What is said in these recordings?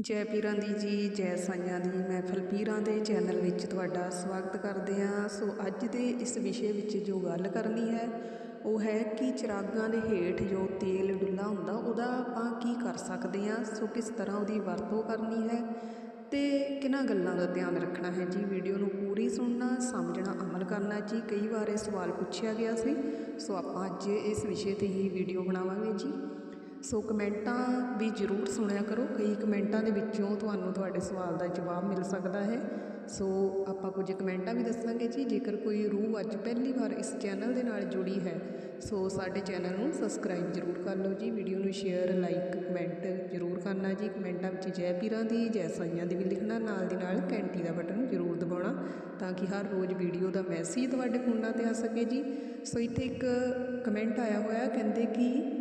ਜੈ ਪੀਰਾਂ ਦੀ ਜੀ, ਜੈ ਸਾਈਆਂ ਦੀ ਮਹਿਫਲ ਪੀਰਾਂ ਦੇ ਚੈਨਲ ਵਿੱਚ ਤੁਹਾਡਾ ਸਵਾਗਤ ਕਰਦੇ ਹਾਂ। ਸੋ ਅੱਜ ਦੇ ਇਸ ਵਿਸ਼ੇ ਵਿੱਚ ਜੋ ਗੱਲ ਕਰਨੀ ਹੈ, ਉਹ ਹੈ ਕਿ ਚਿਰਾਗਾਂ ਦੇ ਹੇਠ ਜੋ ਤੇਲ ਡੁੱਲਾ ਹੁੰਦਾ, ਉਹਦਾ ਆਪਾਂ ਕੀ ਕਰ ਸਕਦੇ ਹਾਂ? ਸੋ ਕਿਸ ਤਰ੍ਹਾਂ ਉਹਦੀ ਵਰਤੋਂ ਕਰਨੀ ਹੈ? ਤੇ ਕਿਹਨਾਂ ਗੱਲਾਂ ਦਾ ਧਿਆਨ ਰੱਖਣਾ ਹੈ ਜੀ? ਵੀਡੀਓ ਨੂੰ ਪੂਰੀ ਸੁਣਨਾ, ਸਮਝਣਾ, ਅਮਲ ਕਰਨਾ ਜੀ? ਕਈ ਵਾਰ ਇਹ ਸਵਾਲ ਪੁੱਛਿਆ ਗਿਆ ਸੀ। ਸੋ ਆਪਾਂ ਅੱਜ ਇਸ ਵਿਸ਼ੇ ਤੇ ਹੀ ਵੀਡੀਓ ਬਣਾਵਾਂਗੇ ਜੀ। ਸੋ ਕਮੈਂਟਾਂ ਵੀ ਜ਼ਰੂਰ ਸੁਣਿਆ ਕਰੋ। ਕਈ ਕਮੈਂਟਾਂ ਦੇ ਵਿੱਚੋਂ ਤੁਹਾਨੂੰ ਤੁਹਾਡੇ ਸਵਾਲ ਦਾ ਜਵਾਬ ਮਿਲ ਸਕਦਾ ਹੈ। ਸੋ ਆਪਾਂ ਕੁਝ ਕਮੈਂਟਾਂ ਵੀ ਦੱਸਾਂਗੇ ਜੀ। ਜੇਕਰ ਕੋਈ ਰੂਹ ਅੱਜ ਪਹਿਲੀ ਵਾਰ ਇਸ ਚੈਨਲ ਦੇ ਨਾਲ ਜੁੜੀ ਹੈ, ਸੋ ਸਾਡੇ ਚੈਨਲ ਨੂੰ ਸਬਸਕ੍ਰਾਈਬ ਜ਼ਰੂਰ ਕਰ ਲਓ ਜੀ। ਵੀਡੀਓ ਨੂੰ ਸ਼ੇਅਰ, ਲਾਈਕ, ਕਮੈਂਟ ਜ਼ਰੂਰ ਕਰਨਾ ਜੀ। ਕਮੈਂਟਾਂ ਵਿੱਚ ਜੈ ਪੀਰਾਂ ਦੀ, ਜੈ ਸਾਈਆਂ ਦੀ ਵੀ ਲਿਖਣਾ, ਨਾਲ ਦੀ ਨਾਲ ਘੰਟੀ ਦਾ ਬਟਨ ਜ਼ਰੂਰ ਦਬਾਉਣਾ ਤਾਂ ਕਿ ਹਰ ਰੋਜ਼ ਵੀਡੀਓ ਦਾ ਮੈਸੇਜ ਤੁਹਾਡੇ ਫੋਨਾਂ ਤੇ ਆ ਸਕੇ ਜੀ। ਸੋ ਇੱਥੇ ਇੱਕ ਕਮੈਂਟ ਆਇਆ ਹੋਇਆ, ਕਹਿੰਦੇ ਕਿ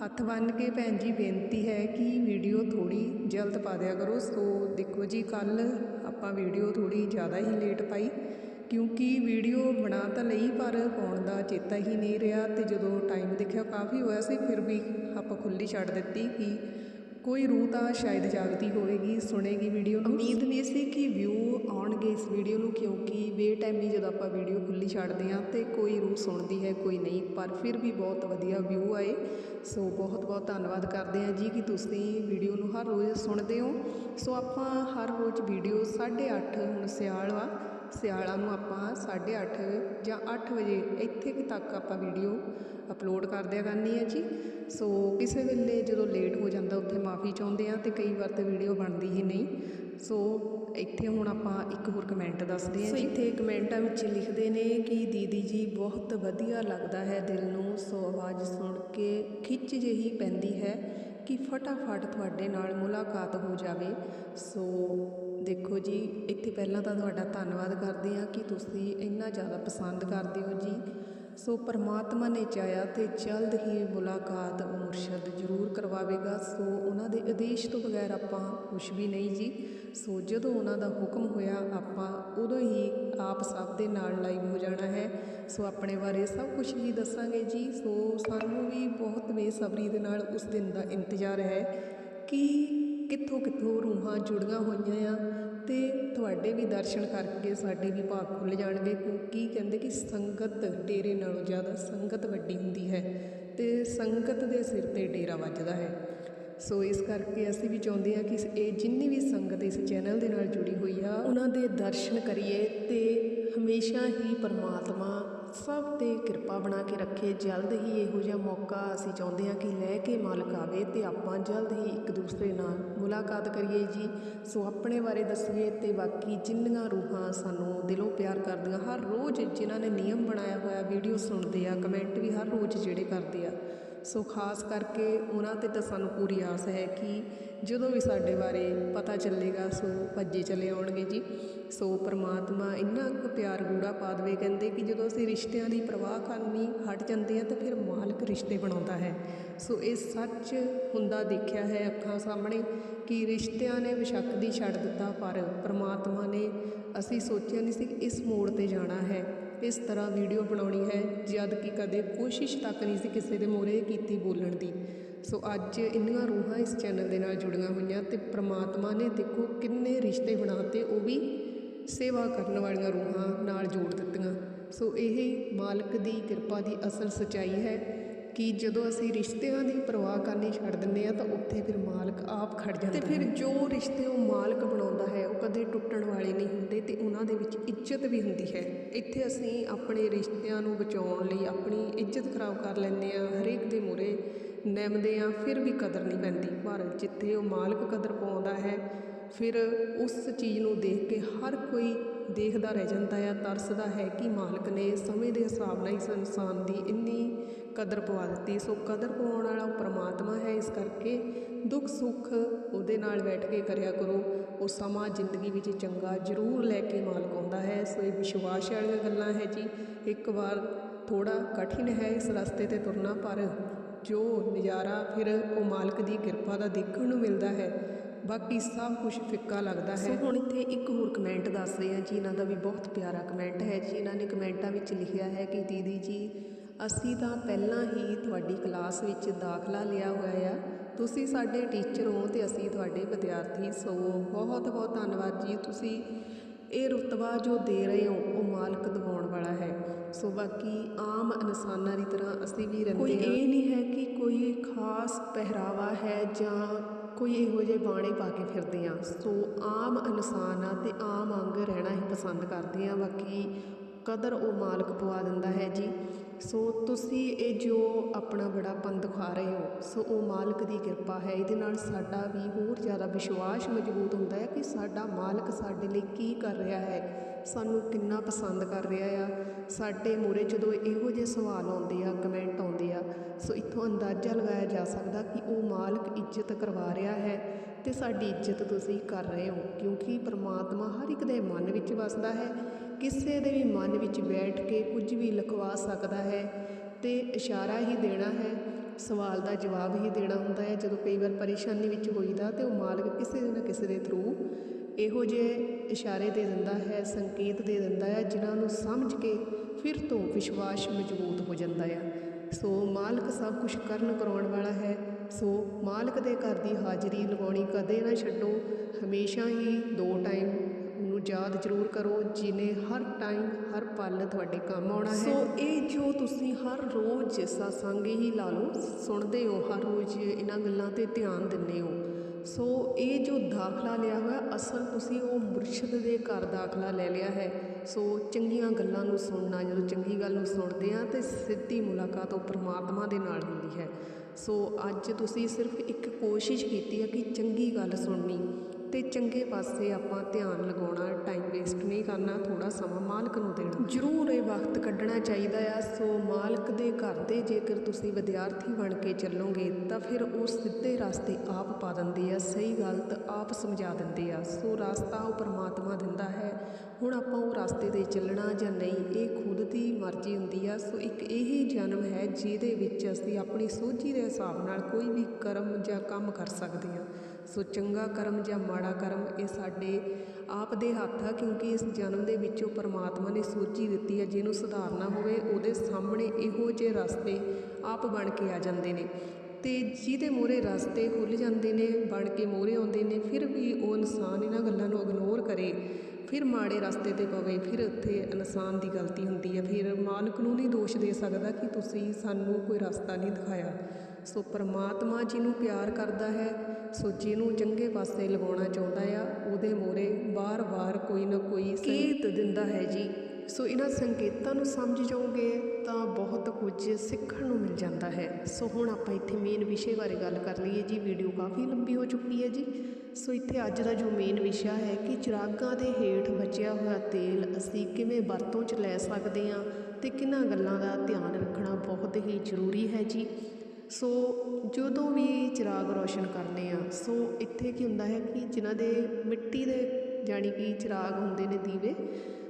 ਹੱਥ ਬੰਨ੍ਹ ਕੇ ਭੈਣ ਜੀ ਬੇਨਤੀ ਹੈ ਕਿ ਵੀਡੀਓ ਥੋੜ੍ਹੀ ਜਲਦ ਪਾ ਦਿਆ ਕਰੋ। ਸੋ ਦੇਖੋ ਜੀ, ਕੱਲ੍ਹ ਆਪਾਂ ਵੀਡੀਓ ਥੋੜ੍ਹੀ ਜ਼ਿਆਦਾ ਹੀ ਲੇਟ ਪਾਈ ਕਿਉਂਕਿ ਵੀਡੀਓ ਬਣਾ ਤਾਂ ਲਈ ਪਰ ਪਾਉਣ ਦਾ ਚੇਤਾ ਹੀ ਨਹੀਂ ਰਿਹਾ ਤੇ ਜਦੋਂ ਟਾਈਮ ਦੇਖਿਆ ਕਾਫੀ ਹੋਇਆ ਸੀ, ਫਿਰ ਵੀ ਆਪਾਂ ਖੁੱਲੀ ਛੱਡ ਦਿੱਤੀ ਕਿ ਕੋਈ ਰੂਹ ਤਾਂ ਸ਼ਾਇਦ ਜਾਗਦੀ ਹੋਵੇਗੀ, ਸੁਣੇਗੀ ਵੀਡੀਓ ਨੂੰ। ਉਮੀਦ ਨਹੀਂ ਸੀ ਕਿ ਵਿਊ ਆਉਣਗੇ ਇਸ ਵੀਡੀਓ ਨੂੰ, ਕਿਉਂਕਿ ਬੇਟਾਈਮੀ ਜਦੋਂ ਆਪਾਂ ਵੀਡੀਓ ਖੁੱਲੀ ਛੱਡਦੇ ਹਾਂ ਤੇ ਕੋਈ ਰੂਹ ਸੁਣਦੀ ਹੈ, ਕੋਈ ਨਹੀਂ, ਪਰ ਫਿਰ ਵੀ ਬਹੁਤ ਵਧੀਆ ਵਿਊ ਆਏ। ਸੋ ਬਹੁਤ ਬਹੁਤ ਧੰਨਵਾਦ ਕਰਦੇ ਹਾਂ ਜੀ ਕਿ ਤੁਸੀਂ ਵੀਡੀਓ ਨੂੰ ਹਰ ਰੋਜ਼ ਸੁਣਦੇ ਹੋ। ਸੋ ਆਪਾਂ ਹਰ ਰੋਜ਼ ਵੀਡੀਓ 8:30 ਹੁਣ ਸਿਆਲ ਵਾ ਸਿਆਲਾਂ ਨੂੰ ਆਪਾਂ 8:30 ਜਾਂ 8 ਵਜੇ ਇੱਥੇ ਕੁ ਤੱਕ ਆਪਾਂ ਵੀਡੀਓ ਅਪਲੋਡ ਕਰਦਿਆ ਕਰਨੀ ਹੈ ਜੀ। ਸੋ ਕਿਸੇ ਵੇਲੇ ਜਦੋਂ ਲੇਟ ਹੋ ਜਾਂਦਾ ਉੱਥੇ ਮਾਫੀ ਚਾਹੁੰਦੇ ਆ ਤੇ ਕਈ ਵਾਰ ਤੇ ਵੀਡੀਓ ਬਣਦੀ ਹੀ ਨਹੀਂ। ਸੋ ਇੱਥੇ ਹੁਣ ਆਪਾਂ ਇੱਕ ਹੋਰ ਕਮੈਂਟ ਦੱਸਦੇ ਹਾਂ ਜੀ। ਇੱਥੇ ਕਮੈਂਟਾਂ ਵਿੱਚ ਲਿਖਦੇ ਨੇ ਕਿ ਦੀਦੀ ਜੀ ਬਹੁਤ ਵਧੀਆ ਲੱਗਦਾ ਹੈ ਦਿਲ ਨੂੰ। ਸੋ ਆਵਾਜ਼ ਸੁਣ ਕੇ ਖਿੱਚ ਜਿਹੀ ਪੈਂਦੀ ਹੈ ਕਿ ਫਟਾਫਟ ਤੁਹਾਡੇ ਨਾਲ ਮੁਲਾਕਾਤ ਹੋ ਜਾਵੇ। ਸੋ ਦੇਖੋ ਜੀ, ਇੱਥੇ ਪਹਿਲਾਂ ਤਾਂ ਤੁਹਾਡਾ ਧੰਨਵਾਦ ਕਰਦੇ ਹਾਂ ਕਿ ਤੁਸੀਂ ਇੰਨਾ ਜ਼ਿਆਦਾ ਪਸੰਦ ਕਰਦੇ ਹੋ ਜੀ। ਸੋ ਪਰਮਾਤਮਾ ਨੇ ਚਾਹਿਆ ਤੇ ਜਲਦ ਹੀ ਮੁਲਾਕਾਤ ਉਹ ਮੁਰਸ਼ਦ ਜ਼ਰੂਰ ਕਰਵਾਵੇਗਾ। ਸੋ ਉਹਨਾਂ ਦੇ ਆਦੇਸ਼ ਤੋਂ ਬਗੈਰ ਆਪਾਂ ਕੁਝ ਵੀ ਨਹੀਂ ਜੀ। ਸੋ ਜਦੋਂ ਉਹਨਾਂ ਦਾ ਹੁਕਮ ਹੋਇਆ, ਆਪਾਂ ਉਦੋਂ ਹੀ ਆਪ ਸਭ ਦੇ ਨਾਲ ਲਾਈਵ ਹੋ ਜਾਣਾ ਹੈ। ਸੋ ਆਪਣੇ ਬਾਰੇ ਸਭ ਕੁਝ ਹੀ ਦੱਸਾਂਗੇ ਜੀ। ਸੋ ਸਾਨੂੰ ਵੀ ਬਹੁਤ ਬੇਸਬਰੀ ਦੇ ਨਾਲ ਉਸ ਦਿਨ ਦਾ ਇੰਤਜ਼ਾਰ ਹੈ ਕਿ ਕਿੱਥੋਂ ਕਿੱਥੋਂ ਰੂਹਾਂ ਜੁੜੀਆਂ ਹੋਈਆਂ ਆ। ਤੇ ਤੁਹਾਡੇ ਵੀ ਦਰਸ਼ਨ ਕਰਕੇ ਸਾਡੇ ਵੀ ਭਾਗ ਖੁੱਲ੍ਹ ਜਾਣਗੇ, ਕਿਉਂਕਿ ਕਹਿੰਦੇ ਕਿ ਸੰਗਤ ਡੇਰੇ ਨਾਲੋਂ ਜ਼ਿਆਦਾ ਸੰਗਤ ਵੱਡੀ ਹੁੰਦੀ ਹੈ ਅਤੇ ਸੰਗਤ ਦੇ ਸਿਰ ਤੇ ਡੇਰਾ ਵੱਜਦਾ ਹੈ। ਸੋ ਇਸ ਕਰਕੇ ਅਸੀਂ ਵੀ ਚਾਹੁੰਦੇ ਹਾਂ ਕਿ ਇਹ ਜਿੰਨੀ ਵੀ ਸੰਗਤ ਇਸ ਚੈਨਲ ਦੇ ਨਾਲ ਜੁੜੀ ਹੋਈ ਆ, ਉਹਨਾਂ ਦੇ ਦਰਸ਼ਨ ਕਰੀਏ ਤੇ ਹਮੇਸ਼ਾ ਹੀ ਪਰਮਾਤਮਾ ਸਭ ਤੇ ਕਿਰਪਾ ਬਣਾ ਕੇ ਰੱਖੇ, ਜਲਦ ਹੀ ਇਹੋ ਜਿਹਾ ਮੌਕਾ ਅਸੀਂ ਚਾਹੁੰਦੇ ਹਾਂ ਕਿ ਲੈ ਕੇ ਮਾਲਕ ਆਵੇ ਤੇ ਆਪਾਂ ਜਲਦ ਹੀ ਇੱਕ ਦੂਸਰੇ ਨਾਲ ਮੁਲਾਕਾਤ ਕਰੀਏ ਜੀ। ਸੋ ਆਪਣੇ ਬਾਰੇ ਦੱਸੀਏ ਤੇ ਬਾਕੀ ਜਿੰਨੀਆਂ ਰੂਹਾਂ ਸਾਨੂੰ ਦਿਲੋਂ ਪਿਆਰ ਕਰਦੀਆਂ, ਹਰ ਰੋਜ਼ ਜਿਨ੍ਹਾਂ ਨੇ ਨਿਯਮ ਬਣਾਇਆ ਹੋਇਆ, ਵੀਡੀਓ ਸੁਣਦੇ ਆ, ਕਮੈਂਟ ਵੀ ਹਰ ਰੋਜ਼ ਜਿਹੜੇ ਕਰਦੇ ਆ। ਸੋ ਖਾਸ ਕਰਕੇ ਉਹਨਾਂ ਤੇ ਤਾਂ ਸਾਨੂੰ ਪੂਰੀ ਆਸ ਹੈ ਕਿ ਜਦੋਂ ਵੀ ਸਾਡੇ ਬਾਰੇ ਪਤਾ ਚੱਲੇਗਾ, ਸੋ ਭੱਜੇ ਚਲੇ ਆਉਣਗੇ ਜੀ। ਸੋ ਪਰਮਾਤਮਾ ਇੰਨਾ ਕੁ ਪਿਆਰ ਗੂੜਾ ਪਾ ਦੇਵੇ, ਕਹਿੰਦੇ ਕਿ ਜਦੋਂ ਅਸੀਂ ਰਿਸ਼ਤਿਆਂ ਦੀ ਪਰਵਾਹ ਕਰਨੀ ਹਟ ਜਾਂਦੇ ਆ ਤਾਂ ਫਿਰ ਮਾਲਕ ਰਿਸ਼ਤੇ ਬਣਾਉਂਦਾ ਹੈ। ਸੋ ਇਹ ਸੱਚ ਹੁੰਦਾ ਦੇਖਿਆ ਹੈ ਅੱਖਾਂ ਸਾਹਮਣੇ ਕਿ ਰਿਸ਼ਤਿਆਂ ਨੇ ਵਿਸ਼ੱਕ ਦੀ ਛੱਡ ਦਿੱਤਾ, ਪਰ ਪ੍ਰਮਾਤਮਾ ਨੇ ਅਸੀਂ ਸੋਚਿਆ ਨਹੀਂ ਸੀ ਇਸ ਮੋੜ ਤੇ ਜਾਣਾ ਹੈ। ਇਸ ਤਰ੍ਹਾਂ ਵੀਡੀਓ ਬਣਾਉਣੀ ਹੈ ਜਦ ਕਿ ਕਦੇ ਕੋਸ਼ਿਸ਼ ਤੱਕ ਨਹੀਂ ਸੀ ਕਿਸੇ ਦੇ ਮੂਹਰੇ ਕੀਤੀ ਬੋਲਣ ਦੀ। ਸੋ ਅੱਜ ਇੰਨੀਆਂ ਰੂਹਾਂ ਇਸ ਚੈਨਲ ਦੇ ਨਾਲ ਜੁੜੀਆਂ ਹੋਈਆਂ ਤੇ ਪ੍ਰਮਾਤਮਾ ਨੇ ਦੇਖੋ ਕਿੰਨੇ ਰਿਸ਼ਤੇ ਬਣਾਤੇ ਉਹ ਵੀ ਸੇਵਾ ਕਰਨ ਵਾਲੀਆਂ ਰੂਹਾਂ ਨਾਲ ਜੋੜ ਦਿੱਤੀਆਂ। ਸੋ ਇਹ ਮਾਲਕ ਦੀ ਕਿਰਪਾ ਦੀ ਅਸਲ ਸਚਾਈ ਹੈ ਕਿ ਜਦੋਂ ਅਸੀਂ ਰਿਸ਼ਤਿਆਂ ਦੀ ਪਰਵਾਹ ਕਰਨੀ ਛੱਡ ਦਿੰਦੇ ਆ ਤਾਂ ਉੱਥੇ ਫਿਰ ਮਾਲਕ ਆਪ ਖੜ ਜਾਂਦਾ ਤੇ ਫਿਰ ਜੋ ਰਿਸ਼ਤੇ ਉਹ ਮਾਲਕ ਬਣਾਉਂਦਾ ਹੈ ਉਹ ਕਦੇ ਟੁੱਟਣ ਵਾਲੇ ਨਹੀਂ ਹੁੰਦੇ ਤੇ ਉਹਨਾਂ ਦੇ ਵਿੱਚ ਇੱਜ਼ਤ ਵੀ ਹੁੰਦੀ ਹੈ। ਇੱਥੇ ਅਸੀਂ ਆਪਣੇ ਰਿਸ਼ਤਿਆਂ ਨੂੰ ਬਚਾਉਣ ਲਈ ਆਪਣੀ ਇੱਜ਼ਤ ਖਰਾਬ ਕਰ ਲੈਂਦੇ ਹਾਂ, ਹਰੇਕ ਦੇ ਮੂਹਰੇ ਨਿੰਮਦੇ ਹਾਂ, ਫਿਰ ਵੀ ਕਦਰ ਨਹੀਂ ਪੈਂਦੀ। ਪਰ ਜਿੱਥੇ ਉਹ ਮਾਲਕ ਕਦਰ ਪਾਉਂਦਾ ਹੈ, ਫਿਰ ਉਸ ਚੀਜ਼ ਨੂੰ ਦੇਖ ਕੇ ਹਰ ਕੋਈ ਦੇਖਦਾ ਰਹਿ ਜਾਂਦਾ ਹੈ, ਤਰਸਦਾ ਹੈ ਕਿ ਮਾਲਕ ਨੇ ਸਮੇਂ ਦੇ ਹਿਸਾਬ ਨਾਲ ਇਸ ਇਨਸਾਨ ਦੀ ਇੰਨੀ ਕਦਰ ਪਵਾ ਦਿੱਤੀ। ਸੋ ਕਦਰ ਪਵਾਉਣ ਵਾਲਾ ਉਹ ਪ੍ਰਮਾਤਮਾ ਹੈ, ਇਸ ਕਰਕੇ ਦੁੱਖ ਸੁੱਖ ਉਹਦੇ ਨਾਲ ਬੈਠ ਕੇ ਕਰਿਆ ਕਰੋ। ਉਹ ਸਮਾਂ ਜ਼ਿੰਦਗੀ ਵਿੱਚ ਚੰਗਾ ਜ਼ਰੂਰ ਲੈ ਕੇ ਮਾਲਕ ਆਉਂਦਾ ਹੈ। ਸੋ ਇਹ ਵਿਸ਼ਵਾਸ ਵਾਲੀਆਂ ਗੱਲਾਂ ਹੈ ਜੀ। ਇੱਕ ਵਾਰ ਥੋੜਾ ਕਠਿਨ ਹੈ ਇਸ ਰਸਤੇ ਤੇ ਤੁਰਨਾ, ਪਰ ਜੋ ਨਜ਼ਾਰਾ ਫਿਰ ਉਹ ਮਾਲਕ ਦੀ ਕਿਰਪਾ ਦਾ ਦੇਖਣ ਨੂੰ ਮਿਲਦਾ ਹੈ। ਬਾਕੀ ਸਭ ਕੁਝ ਫਿੱਕਾ ਲੱਗਦਾ ਹੈ। ਹੁਣ ਇੱਥੇ ਇੱਕ ਹੋਰ ਕਮੈਂਟ ਦੱਸ ਰਹੇ ਆ ਜੀ। ਇਹਨਾਂ ਦਾ ਵੀ ਬਹੁਤ ਪਿਆਰਾ ਕਮੈਂਟ ਹੈ ਜੀ। ਇਹਨਾਂ ਨੇ ਕਮੈਂਟਾਂ ਵਿੱਚ ਲਿਖਿਆ ਹੈ ਕਿ ਦੀਦੀ ਜੀ ਅਸੀਂ ਤਾਂ ਪਹਿਲਾਂ ਹੀ ਤੁਹਾਡੀ ਕਲਾਸ ਵਿੱਚ ਦਾਖਲਾ ਲਿਆ ਹੋਇਆ ਆ। ਤੁਸੀਂ ਸਾਡੇ ਟੀਚਰ ਹੋ ਤੇ ਅਸੀਂ ਤੁਹਾਡੇ ਵਿਦਿਆਰਥੀ ਸੋ ਬਹੁਤ ਬਹੁਤ ਧੰਨਵਾਦ ਜੀ। ਤੁਸੀਂ ਇਹ ਰੁਤਬਾ ਜੋ ਦੇ ਰਹੇ ਹੋ ਉਹ ਮਾਲਕ ਦਿਵਾਉਣ ਵਾਲਾ ਹੈ। ਸੋ ਬਾਕੀ ਆਮ ਇਨਸਾਨਾਂ ਦੀ ਤਰ੍ਹਾਂ ਅਸੀਂ ਵੀ ਰਹਿੰਦੇ ਹਾਂ। ਕੋਈ ਇਹ ਨਹੀਂ ਹੈ ਕਿ ਕੋਈ ਖਾਸ ਪਹਿਰਾਵਾ ਹੈ ਜਾਂ ਕੋਈ ਇਹੋ ਜਿਹੇ ਬਾਣੇ ਪਾ ਕੇ ਫਿਰਦੇ ਆ ਸੋ ਆਮ ਇਨਸਾਨ ਆ ਤੇ ਆਮ ਅੰਗ ਰਹਿਣਾ ਹੀ ਪਸੰਦ ਕਰਦੇ ਆ ਬਾਕੀ ਕਦਰ ਉਹ ਮਾਲਕ ਪਵਾ ਦਿੰਦਾ ਹੈ ਜੀ। ਸੋ ਤੁਸੀਂ ਇਹ ਜੋ ਆਪਣਾ ਬੜਾਪਨ ਦਿਖਾ ਰਹੇ ਹੋ, ਸੋ ਉਹ ਮਾਲਕ ਦੀ ਕਿਰਪਾ ਹੈ। ਇਹਦੇ ਨਾਲ ਸਾਡਾ ਵੀ ਹੋਰ ਜ਼ਿਆਦਾ ਵਿਸ਼ਵਾਸ ਮਜ਼ਬੂਤ ਹੁੰਦਾ ਹੈ ਕਿ ਸਾਡਾ ਮਾਲਕ ਸਾਡੇ ਲਈ ਕੀ ਕਰ ਰਿਹਾ ਹੈ। ਸਾਨੂੰ ਕਿੰਨਾ ਪਸੰਦ ਕਰ ਰਿਹਾ ਆ। ਸਾਡੇ ਮੂਹਰੇ ਜਦੋਂ ਇਹੋ ਜਿਹੇ ਸਵਾਲ ਆਉਂਦੇ ਆ, ਕਮੈਂਟ ਆਉਂਦੇ ਆ, ਸੋ ਇੱਥੋਂ ਅੰਦਾਜ਼ਾ ਲਗਾਇਆ ਜਾ ਸਕਦਾ ਕਿ ਉਹ ਮਾਲਕ ਇੱਜ਼ਤ ਕਰਵਾ ਰਿਹਾ ਹੈ ਤੇ ਸਾਡੀ ਇੱਜ਼ਤ ਤੁਸੀਂ ਕਰ ਰਹੇ ਹੋ, ਕਿਉਂਕਿ ਪ੍ਰਮਾਤਮਾ ਹਰ ਇੱਕ ਦੇ ਮਨ ਵਿੱਚ ਵਸਦਾ ਹੈ। ਕਿਸੇ ਦੇ ਵੀ ਮਨ ਵਿੱਚ ਬੈਠ ਕੇ ਕੁਝ ਵੀ ਲਿਖਵਾ ਸਕਦਾ ਹੈ ਅਤੇ ਇਸ਼ਾਰਾ ਹੀ ਦੇਣਾ ਹੈ, ਸਵਾਲ ਦਾ ਜਵਾਬ ਹੀ ਦੇਣਾ ਹੁੰਦਾ ਹੈ। ਜਦੋਂ ਕਈ ਵਾਰ ਪਰੇਸ਼ਾਨੀ ਵਿੱਚ ਹੋਈਦਾ ਤਾਂ ਉਹ ਮਾਲਕ ਕਿਸੇ ਨਾ ਕਿਸੇ ਦੇ ਥਰੂ ਇਹੋ ਜਿਹੇ ਇਸ਼ਾਰੇ ਦੇ ਦਿੰਦਾ ਹੈ, ਸੰਕੇਤ ਦੇ ਦਿੰਦਾ ਹੈ, ਜਿਨ੍ਹਾਂ ਨੂੰ ਸਮਝ ਕੇ ਫਿਰ ਤੋਂ ਵਿਸ਼ਵਾਸ ਮਜ਼ਬੂਤ ਹੋ ਜਾਂਦਾ ਹੈ। ਸੋ ਮਾਲਕ ਸਭ ਕੁਝ ਕਰਨ ਕਰਾਉਣ ਵਾਲਾ ਹੈ। ਸੋ ਮਾਲਕ ਦੇ ਘਰ ਦੀ ਹਾਜ਼ਰੀ ਲਗਾਉਣੀ ਕਦੇ ਨਾ ਛੱਡੋ। ਹਮੇਸ਼ਾ ਹੀ ਦੋ ਟਾਈਮ ਨੂੰ ਯਾਦ ਜ਼ਰੂਰ ਕਰੋ, ਜਿਨੇ ਹਰ ਟਾਈਮ ਹਰ ਪਲ ਤੁਹਾਡੇ ਕੰਮ ਆਉਣਾ ਹੈ। ਸੋ ਇਹ ਜੋ ਤੁਸੀਂ ਹਰ ਰੋਜ਼ ਸਤਸੰਗ ਹੀ ਲਾ ਲਓ, ਸੁਣਦੇ ਹੋ, ਹਰ ਰੋਜ਼ ਇਹਨਾਂ ਗੱਲਾਂ ਤੇ ਧਿਆਨ ਦਿੰਦੇ ਹੋ। ਸੋ ਇਹ ਜੋ ਦਾਖਲਾ ਲਿਆ ਹੋਇਆ, ਅਸਲ ਤੁਸੀਂ ਉਹ ਮੁਰਸ਼ਿਦ ਦੇ ਘਰ ਦਾਖਲਾ ਲੈ ਲਿਆ ਹੈ। ਸੋ ਚੰਗੀਆਂ ਗੱਲਾਂ ਨੂੰ ਸੁਣਨਾ, ਜਦੋਂ ਚੰਗੀ ਗੱਲ ਨੂੰ ਸੁਣਦੇ ਆ ਤੇ ਸਿੱਧੀ ਮੁਲਾਕਾਤ ਉਹ ਪਰਮਾਤਮਾ ਦੇ ਨਾਲ ਹੁੰਦੀ ਹੈ। ਸੋ ਅੱਜ ਤੁਸੀਂ ਸਿਰਫ ਇੱਕ ਕੋਸ਼ਿਸ਼ ਕੀਤੀ ਹੈ ਕਿ ਚੰਗੀ ਗੱਲ ਸੁਣਨੀ। ਅਤੇ ਚੰਗੇ ਪਾਸੇ ਆਪਾਂ ਧਿਆਨ ਲਗਾਉਣਾ ਟਾਈਮ ਵੇਸਟ ਨਹੀਂ ਕਰਨਾ ਥੋੜਾ ਸਮਾਂ ਮਾਲਕ ਨੂੰ ਦੇਣਾ। ਜ਼ਰੂਰ ਇਹ ਵਕਤ ਕੱਢਣਾ ਚਾਹੀਦਾ ਆ। ਸੋ ਮਾਲਕ ਦੇ ਘਰ ਦੇ ਜੇਕਰ ਤੁਸੀਂ ਵਿਦਿਆਰਥੀ ਬਣ ਕੇ ਚੱਲੋਗੇ, ਤਾਂ ਫਿਰ ਉਹ ਸਿੱਧੇ ਰਸਤੇ ਆਪ ਪਾ ਦਿੰਦੇ ਆ, ਸਹੀ ਗਲਤ ਆਪ ਸਮਝਾ ਦਿੰਦੇ ਆ। ਸੋ ਰਸਤਾ ਉਹ ਪਰਮਾਤਮਾ ਦਿੰਦਾ ਹੈ। ਹੁਣ ਆਪਾਂ ਉਹ ਰਸਤੇ ਤੇ ਚੱਲਣਾ ਜਾਂ ਨਹੀਂ, ਇਹ ਖੁਦ ਦੀ ਮਰਜ਼ੀ ਹੁੰਦੀ ਆ। ਸੋ ਇੱਕ ਇਹੀ ਜਨਮ ਹੈ ਜਿਹਦੇ ਵਿੱਚ ਅਸੀਂ ਆਪਣੀ ਸੋਝੀ ਦੇ ਹਿਸਾਬ ਨਾਲ ਕੋਈ ਵੀ ਕਰਮ ਜਾਂ ਕੰਮ ਕਰ ਸਕਦੇ ਹਾਂ ਸੋ ਚੰਗਾ ਕਰਮ ਜਾਂ ਮਾੜਾ ਕਰਮ ਇਹ ਸਾਡੇ ਆਪ ਦੇ ਹੱਥ ਆ, ਕਿਉਂਕਿ ਇਸ ਜਨਮ ਦੇ ਵਿੱਚੋਂ ਪਰਮਾਤਮਾ ਨੇ ਸੋਚੀ ਦਿੱਤੀ ਹੈ ਜਿਹਨੂੰ ਸੁਧਾਰਨਾ ਹੋਵੇ ਉਹਦੇ ਸਾਹਮਣੇ ਇਹੋ ਜਿਹੇ ਰਸਤੇ ਆਪ ਬਣ ਕੇ ਆ ਜਾਂਦੇ ਨੇ। ਤੇ ਜਿਹਦੇ ਮੂਹਰੇ ਰਸਤੇ ਖੁੱਲ ਜਾਂਦੇ ਨੇ, ਬਣ ਕੇ ਮੂਹਰੇ ਆਉਂਦੇ ਨੇ, ਫਿਰ ਵੀ ਉਹ ਇਨਸਾਨ ਇਹਨਾਂ ਗੱਲਾਂ ਨੂੰ ਇਗਨੋਰ ਕਰੇ, ਫਿਰ ਮਾੜੇ ਰਸਤੇ ਤੇ ਪਵੇ, ਫਿਰ ਉੱਥੇ ਇਨਸਾਨ ਦੀ ਗਲਤੀ ਹੁੰਦੀ ਹੈ ਫਿਰ ਮਾਲਕ ਨੂੰ ਨਹੀਂ ਦੋਸ਼ ਦੇ ਸਕਦਾ ਕਿ ਤੁਸੀਂ ਸਾਨੂੰ ਕੋਈ ਰਸਤਾ ਨਹੀਂ ਦਿਖਾਇਆ। ਸੋ ਪਰਮਾਤਮਾ ਜਿਹਨੂੰ ਪਿਆਰ ਕਰਦਾ ਹੈ, ਸੋ ਜਿਹਨੂੰ ਚੰਗੇ ਪਾਸੇ ਲਗਾਉਣਾ ਚਾਹੁੰਦਾ ਆ, ਉਹਦੇ ਮੋਰੇ ਬਾਰ-ਬਾਰ ਕੋਈ ਨਾ ਕੋਈ ਸੰਕੇਤ ਦਿੰਦਾ ਹੈ ਜੀ। ਸੋ ਇਹਨਾਂ ਸੰਕੇਤਾਂ ਨੂੰ ਸਮਝ ਜਾਓਗੇ ਤਾਂ ਬਹੁਤ ਕੁਝ ਸਿੱਖਣ ਨੂੰ ਮਿਲ ਜਾਂਦਾ ਹੈ। ਸੋ ਹੁਣ ਆਪਾਂ ਇੱਥੇ ਮੇਨ ਵਿਸ਼ੇ ਬਾਰੇ ਗੱਲ ਕਰ ਲਈਏ ਜੀ। ਵੀਡੀਓ ਕਾਫੀ ਲੰਬੀ ਹੋ ਚੁੱਕੀ ਹੈ ਜੀ। ਸੋ ਇੱਥੇ ਅੱਜ ਦਾ ਜੋ ਮੇਨ ਵਿਸ਼ਾ ਹੈ ਕਿ ਚਿਰਾਗਾਂ ਦੇ ਹੇਠ ਬਚਿਆ ਹੋਇਆ ਤੇਲ ਅਸੀਂ ਕਿਵੇਂ ਵਰਤੋਂ 'ਚ ਲੈ ਸਕਦੇ ਹਾਂ ਤੇ ਕਿਹਨਾਂ ਗੱਲਾਂ ਦਾ ਧਿਆਨ ਰੱਖਣਾ ਬਹੁਤ ਹੀ ਜ਼ਰੂਰੀ ਹੈ ਜੀ। ਸੋ ਜਦੋਂ ਵੀ ਚਿਰਾਗ ਰੌਸ਼ਨ ਕਰਦੇ ਹਾਂ ਸੋ ਇੱਥੇ ਕੀ ਹੁੰਦਾ ਹੈ ਕਿ ਜਿਨ੍ਹਾਂ ਦੇ ਮਿੱਟੀ ਦੇ ਜਾਣੀ ਕਿ ਚਿਰਾਗ ਹੁੰਦੇ ਨੇ ਦੀਵੇ,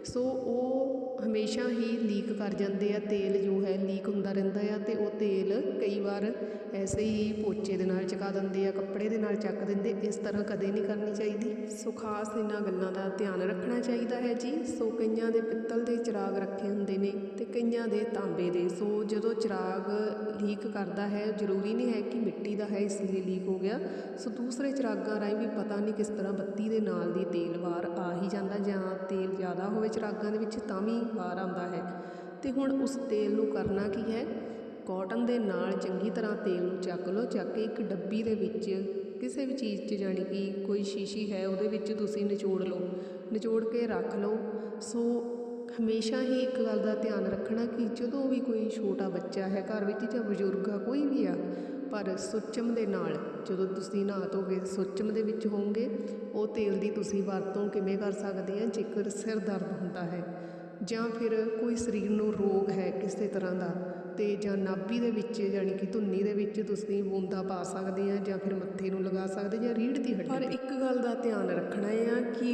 ਸੋ ਉਹ ਹਮੇਸ਼ਾ ਹੀ ਲੀਕ ਕਰ ਜਾਂਦੇ ਆ, ਤੇਲ ਜੋ ਹੈ ਲੀਕ ਹੁੰਦਾ ਰਹਿੰਦਾ ਆ ਅਤੇ ਉਹ ਤੇਲ ਕਈ ਵਾਰ ਐਸੇ ਹੀ ਪੋਚੇ ਦੇ ਨਾਲ ਚਕਾ ਦਿੰਦੇ ਆ, ਕੱਪੜੇ ਦੇ ਨਾਲ ਚੱਕ ਦਿੰਦੇ, ਇਸ ਤਰ੍ਹਾਂ ਕਦੇ ਨਹੀਂ ਕਰਨੀ ਚਾਹੀਦੀ। ਸੋ ਖਾਸ ਇਹਨਾਂ ਗੱਲਾਂ ਦਾ ਧਿਆਨ ਰੱਖਣਾ ਚਾਹੀਦਾ ਹੈ ਜੀ। ਸੋ ਕਈਆਂ ਦੇ ਪਿੱਤਲ ਦੇ ਚਿਰਾਗ ਰੱਖੇ ਹੁੰਦੇ ਨੇ ਤੇ ਕਈਆਂ ਦੇ ਤਾਂਬੇ ਦੇ। ਸੋ ਜਦੋਂ ਚਿਰਾਗ ਲੀਕ ਕਰਦਾ ਹੈ, ਜ਼ਰੂਰੀ ਨਹੀਂ ਹੈ ਕਿ ਮਿੱਟੀ ਦਾ ਹੈ ਇਸ ਲਈ ਲੀਕ ਹੋ ਗਿਆ। ਸੋ ਦੂਸਰੇ ਚਿਰਾਗਾਂ ਰਾਹੀਂ ਵੀ ਪਤਾ ਨਹੀਂ ਕਿਸ ਤਰ੍ਹਾਂ ਬੱਤੀ ਦੇ ਨਾਲ ਦੀ ਤੇਲ ਵਾਰ ਆ ਹੀ ਜਾਂਦਾ ਜਾਂ ਤੇਲ ਜ਼ਿਆਦਾ ਹੋਵੇ ਚਿਰਾਗਾਂ ਦੇ ਵਿੱਚ ਤਾਂ ਵੀ ਵਾਰ ਆਉਂਦਾ ਹੈ। ਤੇ ਹੁਣ ਉਸ ਤੇਲ ਨੂੰ ਕਰਨਾ ਕੀ ਹੈ? ਕਾਟਨ ਦੇ ਨਾਲ ਚੰਗੀ ਤਰ੍ਹਾਂ ਤੇਲ ਨੂੰ ਚੱਕ ਲਓ, ਚੱਕ ਕੇ ਇੱਕ ਡੱਬੀ ਦੇ ਵਿੱਚ ਕਿਸੇ ਵੀ ਚੀਜ਼ 'ਚ ਜਾਣੀ ਕਿ ਕੋਈ ਸ਼ੀਸ਼ੀ ਹੈ ਉਹਦੇ ਵਿੱਚ ਤੁਸੀਂ ਨਿਚੋੜ ਲਓ। ਨਿਚੋੜ ਕੇ ਰੱਖ ਲਓ। ਸੋ ਹਮੇਸ਼ਾ ਹੀ ਇੱਕ ਗੱਲ ਦਾ ਧਿਆਨ ਰੱਖਣਾ ਕਿ ਜਦੋਂ ਵੀ ਕੋਈ ਛੋਟਾ ਬੱਚਾ ਹੈ ਘਰ ਵਿੱਚ ਜਾਂ ਬਜ਼ੁਰਗ ਆ, ਕੋਈ ਵੀ ਆ, ਪਰ ਸੁੱਚਮ ਦੇ ਨਾਲ ਜਦੋਂ ਤੁਸੀਂ ਨਹਾ ਧੋਗੇ ਸੁੱਚਮ ਦੇ ਵਿੱਚ ਹੋਵੋਗੇ, ਉਹ ਤੇਲ ਦੀ ਤੁਸੀਂ ਵਰਤੋਂ ਕਿਵੇਂ ਕਰ ਸਕਦੇ ਆ? ਜੇਕਰ ਸਿਰ ਦਰਦ ਹੁੰਦਾ ਹੈ ਜਾਂ ਫਿਰ ਕੋਈ ਸਰੀਰ ਨੂੰ ਰੋਗ ਹੈ ਕਿਸੇ ਤਰ੍ਹਾਂ ਦਾ ਤੇ ਜਾਂ ਨਾਭੀ ਦੇ ਵਿੱਚ ਯਾਨੀ ਕਿ ਧੁੰਨੀ ਦੇ ਵਿੱਚ ਤੁਸੀਂ ਬੂੰਦਾ ਪਾ ਸਕਦੇ ਆ ਜਾਂ ਫਿਰ ਮੱਥੇ ਨੂੰ ਲਗਾ ਸਕਦੇ ਜਾਂ ਰੀੜ੍ਹ ਦੀ ਹੱਡੀ ਪਰ ਇੱਕ ਗੱਲ ਦਾ ਧਿਆਨ ਰੱਖਣਾ ਹੈ ਕਿ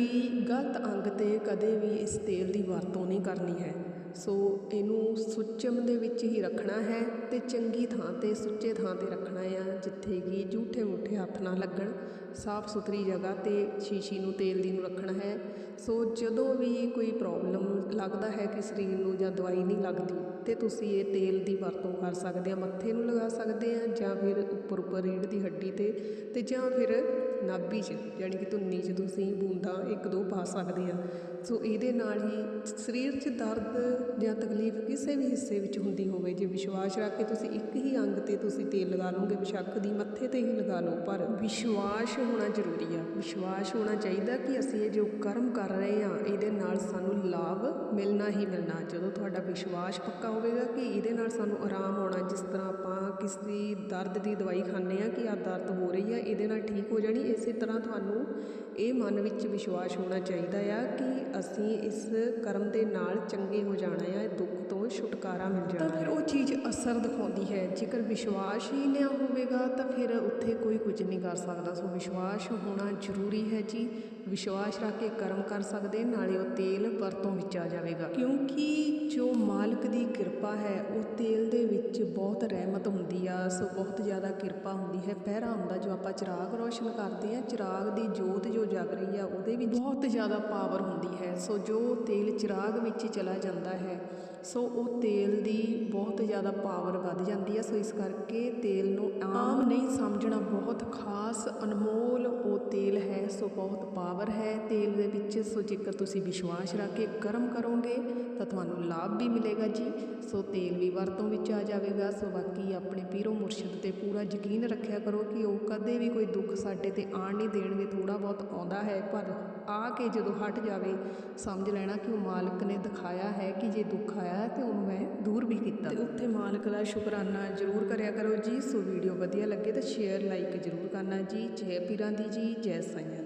ਗਲਤ ਅੰਗ ਤੇ ਕਦੇ ਵੀ ਇਸ ਤੇਲ ਦੀ ਵਰਤੋਂ ਨਹੀਂ ਕਰਨੀ ਹੈ। ਸੋ ਇਹਨੂੰ ਸੁੱਚਮ ਦੇ ਵਿੱਚ ਹੀ ਰੱਖਣਾ ਹੈ ਤੇ ਚੰਗੀ ਥਾਂ ਤੇ ਸੁੱਚੇ ਥਾਂ ਤੇ ਰੱਖਣਾ ਆ ਜਿੱਥੇ ਕਿ ਝੂਠੇ ਮੁੱਠੇ ਹੱਥ ਨਾ ਲੱਗਣ ਸਾਫ਼ ਸੁਥਰੀ ਜਗ੍ਹਾ ਤੇ ਸ਼ੀਸ਼ੀ ਨੂੰ ਤੇਲ ਦੀ ਨੂੰ ਰੱਖਣਾ ਹੈ। ਸੋ ਜਦੋਂ ਵੀ ਕੋਈ ਪ੍ਰੋਬਲਮ ਲੱਗਦਾ ਹੈ ਕਿ ਸਰੀਰ ਨੂੰ ਜਾਂ ਦਵਾਈ ਨਹੀਂ ਲੱਗਦੀ ਤੇ ਤੁਸੀਂ ਇਹ ਤੇਲ ਦੀ ਵਰਤੋਂ ਕਰ ਸਕਦੇ ਆ, ਮੱਥੇ ਨੂੰ ਲਗਾ ਸਕਦੇ ਆ ਜਾਂ ਫਿਰ ਉੱਪਰ ਉੱਪਰ ਰੀੜ ਦੀ ਹੱਡੀ ਤੇ ਤੇ ਜਾਂ ਫਿਰ ਨਾਭੀ 'ਚ ਯਾਨੀ ਕਿ ਧੁੰਨੀ 'ਚ ਤੁਸੀਂ ਬੂੰਦਾਂ ਇੱਕ ਦੋ ਪਾ ਸਕਦੇ ਆ। ਸੋ ਇਹਦੇ ਨਾਲ ਹੀ ਸਰੀਰ 'ਚ ਦਰਦ ਜਾਂ ਤਕਲੀਫ ਕਿਸੇ ਵੀ ਹਿੱਸੇ ਵਿੱਚ ਹੁੰਦੀ ਹੋਵੇ, ਜੇ ਵਿਸ਼ਵਾਸ ਰੱਖ ਕੇ ਤੁਸੀਂ ਇੱਕ ਹੀ ਅੰਗ ਤੇ ਤੁਸੀਂ ਤੇਲ ਲਗਾ ਲਓਗੇ, ਵਿਸ਼ੱਕ ਦੀ ਮੱਥੇ ਤੇ ਹੀ ਲਗਾ ਲਓ, ਪਰ ਵਿਸ਼ਵਾਸ ਹੋਣਾ ਜ਼ਰੂਰੀ ਆ। ਵਿਸ਼ਵਾਸ ਹੋਣਾ ਚਾਹੀਦਾ ਕਿ ਅਸੀਂ ਇਹ ਜੋ ਕਰਮ ਕਰ ਰਹੇ ਹਾਂ ਇਹਦੇ ਨਾਲ ਸਾਨੂੰ ਲਾਭ ਮਿਲਣਾ ਹੀ ਮਿਲਣਾ। ਜਦੋਂ ਤੁਹਾਡਾ ਵਿਸ਼ਵਾਸ ਪੱਕਾ ਹੋਵੇਗਾ ਕਿ ਇਹਦੇ ਨਾਲ ਸਾਨੂੰ ਆਰਾਮ ਆਉਣਾ, ਜਿਸ ਤਰ੍ਹਾਂ ਆਪਾਂ ਕਿਸੇ ਦਰਦ ਦੀ ਦਵਾਈ ਖਾਂਦੇ ਆ ਕਿ ਆ ਦਰਦ ਹੋ ਰਹੀ ਆ, ਇਹਦੇ ਨਾਲ ਠੀਕ ਹੋ ਜਾਣੀ, ਇਸੇ ਤਰ੍ਹਾਂ ਤੁਹਾਨੂੰ ਇਹ ਮਨ ਵਿੱਚ ਵਿਸ਼ਵਾਸ ਹੋਣਾ ਚਾਹੀਦਾ ਆ ਕਿ ਅਸੀਂ ਇਸ ਕਰਮ ਦੇ ਨਾਲ ਚੰਗੇ ਹੋ ਜਾਣਾ ਆ ਦੁੱਖ ਤੋਂ ਛੁਟਕਾਰਾ ਮਿਲ ਜਾਣਾ ਤਾਂ ਫਿਰ ਉਹ ਚੀਜ਼ ਅਸਰ ਦਿਖਾਉਂਦੀ ਹੈ। ਜੇਕਰ ਵਿਸ਼ਵਾਸ ਹੀ ਨਾ ਹੋਵੇਗਾ, ਤਾਂ ਫਿਰ ਉੱਥੇ ਕੋਈ ਕੁਝ ਨਹੀਂ ਕਰ ਸਕਦਾ। ਸੋ ਵਿਸ਼ਵਾਸ ਹੋਣਾ ਜ਼ਰੂਰੀ ਹੈ ਜੀ। ਵਿਸ਼ਵਾਸ ਰੱਖ ਕੇ ਕਰਮ ਕਰ ਸਕਦੇ, ਨਾਲੇ ਉਹ ਤੇਲ ਵਰਤੋਂ ਵਿੱਚ ਆ ਜਾਵੇਗਾ। ਕਿਉਂਕਿ ਜੋ ਮਾਲਕ ਦੀ ਕਿਰਪਾ ਹੈ, ਉਹ ਤੇਲ ਦੇ ਵਿੱਚ ਬਹੁਤ ਰਹਿਮਤ ਹੁੰਦੀ ਆ, ਸੋ ਬਹੁਤ ਜ਼ਿਆਦਾ ਕਿਰਪਾ ਹੁੰਦੀ ਹੈ। ਪਹਿਰਾ ਹੁੰਦਾ ਜੋ ਆਪਾਂ ਚਿਰਾਗ ਰੋਸ਼ਨ ਕਰਦੇ ਆ ਚਿਰਾਗ ਦੀ ਜੋਤ ਜੋ ਜਗ ਰਹੀ ਆ, ਉਹਦੇ ਵਿੱਚ ਬਹੁਤ ਜ਼ਿਆਦਾ ਪਾਵਰ ਹੁੰਦੀ ਹੈ। ਸੋ ਜੋ ਤੇਲ ਚਿਰਾਗ ਵਿੱਚ ਚਲਾ ਜਾਂਦਾ ਹੈ ਸੋ ਉਹ ਤੇਲ ਦੀ ਬਹੁਤ ਜ਼ਿਆਦਾ ਪਾਵਰ ਵੱਧ ਜਾਂਦੀ ਹੈ ਸੋ ਇਸ ਕਰਕੇ ਤੇਲ ਨੂੰ ਆਮ ਨਹੀਂ ਸਮਝਣਾ ਬਹੁਤ ਖਾਸ ਅਨਮੋਲ ਉਹ ਤੇਲ ਹੈ ਸੋ ਬਹੁਤ ਪਾਵਰ ਹੈ। ਤੇਲ ਦੇ ਵਿੱਚ ਸੋ ਜੇਕਰ ਤੁਸੀਂ ਵਿਸ਼ਵਾਸ ਰੱਖ ਕੇ ਕਰਮ ਕਰੋਗੇ ਤਾਂ ਤੁਹਾਨੂੰ ਲਾਭ ਵੀ ਮਿਲੇਗਾ ਜੀ। ਸੋ ਤੇਲ ਵੀ ਵਰਤੋਂ ਵਿੱਚ ਆ ਜਾਵੇਗਾ। ਸੋ ਬਾਕੀ ਆਪਣੇ ਪੀਰੋ ਮੁਰਸ਼ਿਦ ਤੇ ਪੂਰਾ ਯਕੀਨ ਰੱਖਿਆ ਕਰੋ ਕਿ ਉਹ ਕਦੇ ਵੀ ਕੋਈ ਦੁੱਖ ਸਾਡੇ ਤੇ ਆਣ ਨਹੀਂ ਦੇਣਗੇ। ਥੋੜਾ ਬਹੁਤ ਆਉਂਦਾ ਹੈ ਪਰ ਆ ਕੇ ਜਦੋਂ ਹਟ ਜਾਵੇ, ਸਮਝ ਲੈਣਾ ਕਿ ਉਹ ਮਾਲਕ ਨੇ ਦਿਖਾਇਆ ਹੈ ਕਿ ਜੇ ਦੁੱਖ ਆਇਆ ਹੈ ਤੇ ਉਹਨੂੰ ਮੈਂ ਦੂਰ ਵੀ ਕੀਤਾ। ਤੇ ਉੱਥੇ ਮਾਲਕ ਦਾ ਸ਼ੁਕਰਾਨਾ ਜ਼ਰੂਰ ਕਰਿਆ ਕਰੋ ਜੀ। ਸੋ ਵੀਡੀਓ ਵਧੀਆ ਲੱਗੇ ਤਾਂ ਸ਼ੇਅਰ ਲਾਈਕ ਜ਼ਰੂਰ ਕਰਨਾ ਜੀ। ਜੈ ਪੀਰਾਂ ਦੀ ਜੀ, ਜੈ ਸਾਈਆਂ।